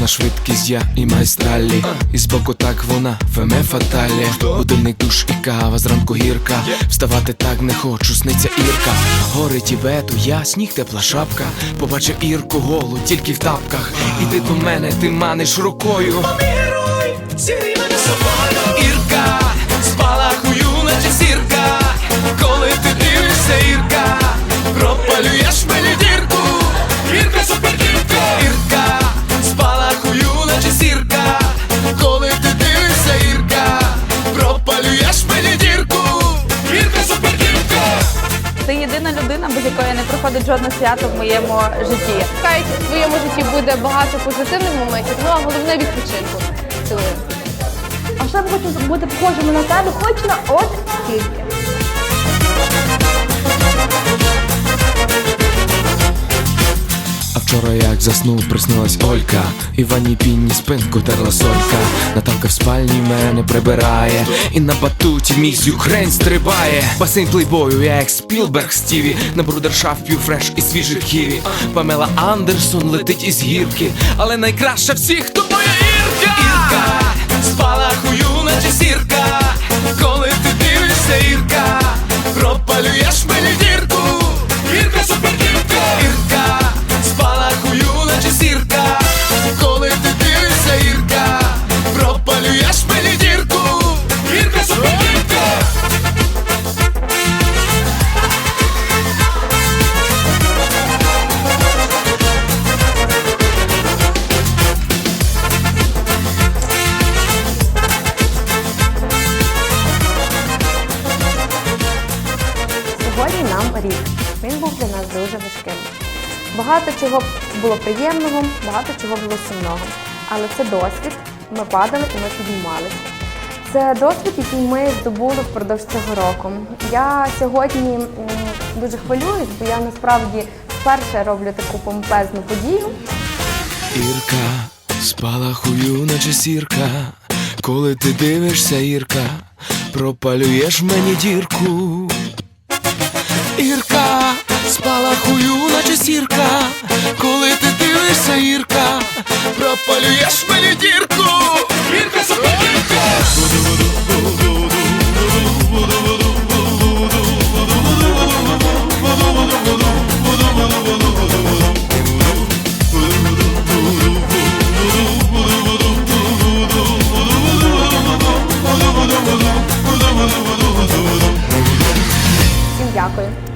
на швидкість я і майстралі І збоку так вона феме фаталі. Будильник душ і кава, зранку гірка. Вставати так не хочу, сниться Ірка. Гори Тібету, я, сніг тепла шапка. Побачив Ірку голу, тільки в тапках. Іди до мене, ти маниш рукою. Ірка, проходить жодне свято в моєму житті. Хай в твоєму житті буде багато позитивних моментів, ну а головне відпочинку. Цілую. А ще б хочу бути похожими на тебе, хоч на от стільки. Вчора як заснув, приснилась Олька. І в ванній пінні спинку терла солька Наталка в спальні мене прибирає. І на батуті мій з Юкрейн стрибає. Басейн плейбою, я як Спілберг Стіві На брудершафт п'ю фреш і свіжих ківі. Памела Андерсон летить із гірки. Але найкраща всіх то моя Ірка Ірка, спалахую, наче зірка рік. Він був для нас дуже важким. Багато чого було приємного, багато чого було сумного. Але це досвід. Ми падали і ми піднімалися. Це досвід, який ми здобули впродовж цього року. Я сьогодні дуже хвилююсь, бо я насправді вперше роблю таку помпезну подію. Ірка, спалахую, наче сірка, коли ти дивишся, Ірка, пропалюєш мені дірку. Ірка, спалахую, наче сірка, коли ти дивишся, Ірка, пропалюєш мені дірку. Ірка, супергірка. Дякую.